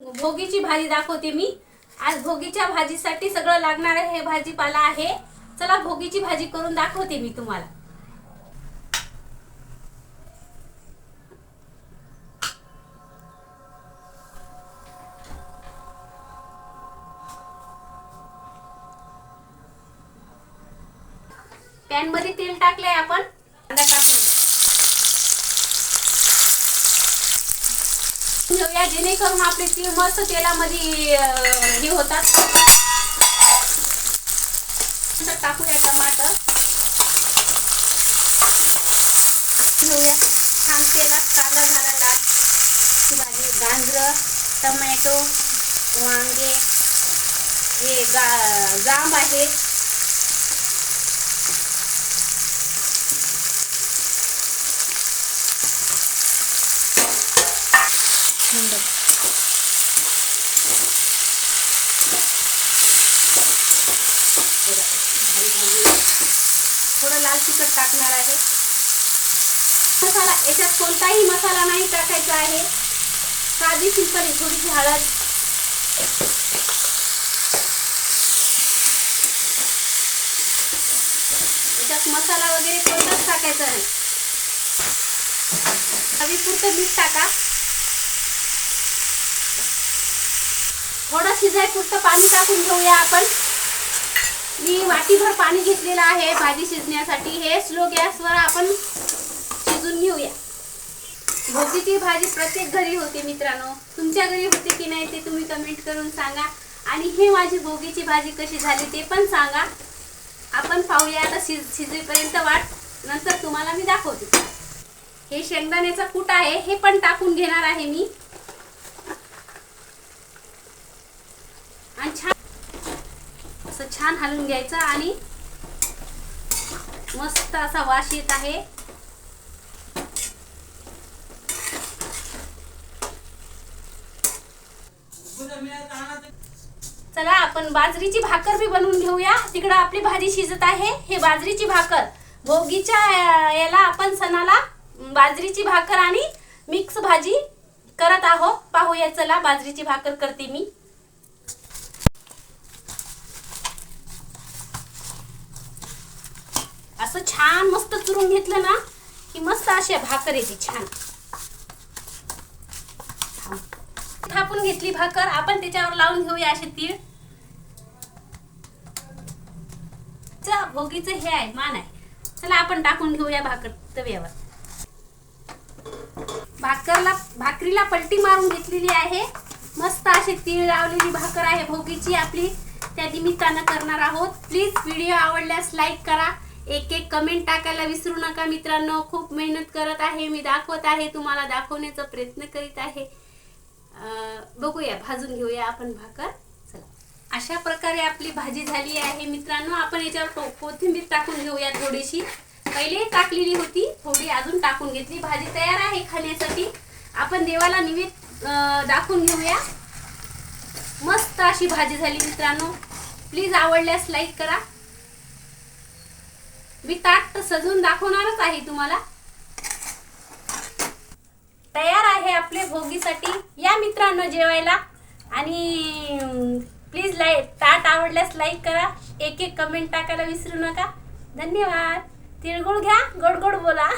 भोगीची भाजी दाखवते मी. आज भोगीच्या भाजीसाठी सगळं लागणार आहे हे भाजीपाला आहे. चला भोगीची भाजी करून दाखवते मी तुम्हाला. पॅनमध्ये तेल टाकलंय आपण. कांदा टाकून. घेऊया जेणेकरून आपले तीळ मस्त तेलामध्ये हे होतात. टाकूया टमाटर. घेऊया. छान तेलात कांदा झाला लाल भाजी गाजरं टमॅटो वांगे हे गा जांब आहे. थोडं लाल तिखट टाकणार आहे. मसाला याच्यात कोणताही मसाला नाही टाकायचा आहे. साधी सिंपल आहे थोडीशी हळद. याच्यात मसाला वगैरे कोणताच टाकायचा नाही. चवीपुरतं मीठ टाका. थोडं शिजाय पुरतं पाणी टाकून घेऊया आपण. मी वाटीभर पाणी घेतलेलं आहे भाजी शिजण्यासाठी. हे स्लो गॅसवर आपण शिजून घेऊया. भोगीची भाजी प्रत्येक घरी होते मित्रांनो. तुमच्या घरी होते की नाही ते तुम्ही कमेंट करून सांगा. आणि हे माझी भोगीची भाजी कशी झाली ते पण सांगा. आपण पाहूया आता शिज शिजेपर्यंत वाट नंतर तुम्हाला मी दाखवते. हे शेंगदाण्याचा कूट आहे हे पण टाकून घेणार आहे मी आणि छान असं छान हलवून घ्यायचं आणि मस्त असा वास येत आहे. चला आपण बाजरीची भाकर बी बनवून घेऊया. तिकडं आपली भाजी शिजत आहे. हे बाजरीची भाकर. भोगीच्या याला आपण सणाला बाजरीची भाकर आणि मिक्स भाजी करत आहोत. पाहूया चला बाजरीची भाकर करते मी. असं छान मस्त चुरून घेतलं ना की मस्त अशी भाकर येते छान. थापून घेतली भाकर आपण त्याच्यावर लावून घेऊया असे तीळ. चा भोगीचं हे आहे मान आहे. चला आपण टाकून घेऊया भाकर तव्यावर. भाकरला भाकरीला पलटी मारून घेतलेली आहे. मस्त अशी तीळ लावलेली भाकर आहे भोगीची आपली. त्या निमित्तानं करणार आहोत. प्लीज व्हिडिओ आवडल्यास लाईक करा. एक एक कमेंट टाकायला विसरू नका मित्रांनो. खूप मेहनत करत आहे. मी दाखवत आहे. तुम्हाला दाखवण्याचा प्रयत्न करीत आहे. बघूया. भाजून घेऊया आपण भाकर. चला. अशा प्रकारे आपली भाजी झाली आहे मित्रांनो. आपण याच्यावर कोथिंबीर टाकून घेऊया थोडीशी. पहिले टाकलेली होती. थोडी अजून टाकून घेतली. भाजी तयार आहे खाण्यासाठी. आपण देवाला निवेद दाखवून घेऊया. मस्त अशी भाजी झाली मित्रांनो. प्लीज आवडल्यास लाईक करा. मी ताट तर सजवून दाखवणारच आहे तुम्हाला. तयार आहे आपले भोगीसाठी. या मित्रांनो जेवायला. आणि प्लीज लाईक ताट आवडल्यास लाईक करा. एक एक कमेंट टाकायला विसरू नका. धन्यवाद. तिळगुळ घ्या गोड गोड बोला.